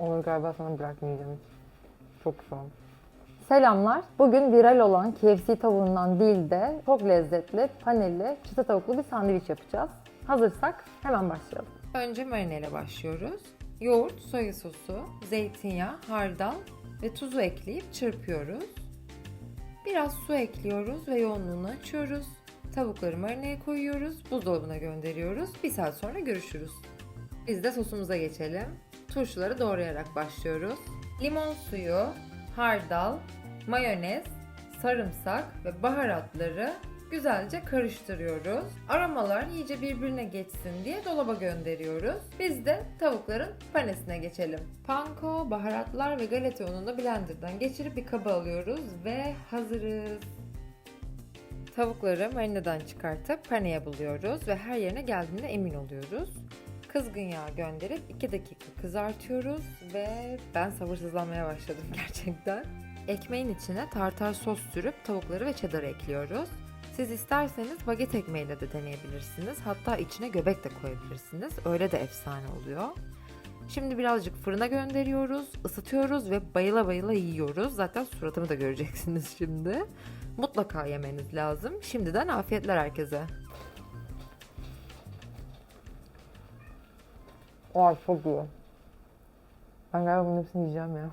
Ama galiba sana bırakmayacağım. Çok güzel. Selamlar. Bugün viral olan KFC tavuğundan değil de çok lezzetli, paneli, çıtı tavuklu bir sandviç yapacağız. Hazırsak hemen başlayalım. Önce marineyle başlıyoruz. Yoğurt, soya sosu, zeytinyağı, hardal ve tuzu ekleyip çırpıyoruz. Biraz su ekliyoruz ve yoğunluğunu açıyoruz. Tavukları marineye koyuyoruz, buzdolabına gönderiyoruz. Bir saat sonra görüşürüz. Biz de sosumuza geçelim. Turşuları doğrayarak başlıyoruz. Limon suyu, hardal, mayonez, sarımsak ve baharatları güzelce karıştırıyoruz. Aromalar iyice birbirine geçsin diye dolaba gönderiyoruz. Biz de tavukların panesine geçelim. Panko, baharatlar ve galeta ununu blenderdan geçirip bir kaba alıyoruz ve hazırız. Tavukları marineden çıkartıp paneye buluyoruz ve her yerine geldiğinde emin oluyoruz. Kızgın yağ gönderip 2 dakika kızartıyoruz ve ben sabırsızlanmaya başladım gerçekten. Ekmeğin içine tartar sos sürüp tavukları ve cheddar'ı ekliyoruz. Siz isterseniz baget ekmeğiyle de deneyebilirsiniz. Hatta içine göbek de koyabilirsiniz. Öyle de efsane oluyor. Şimdi birazcık fırına gönderiyoruz, ısıtıyoruz ve bayıla bayıla yiyoruz. Zaten suratımı da göreceksiniz şimdi. Mutlaka yemeniz lazım. Şimdiden afiyetler herkese. Oha çok iyi. Ben galiba bunun hepsini yiyeceğim ya.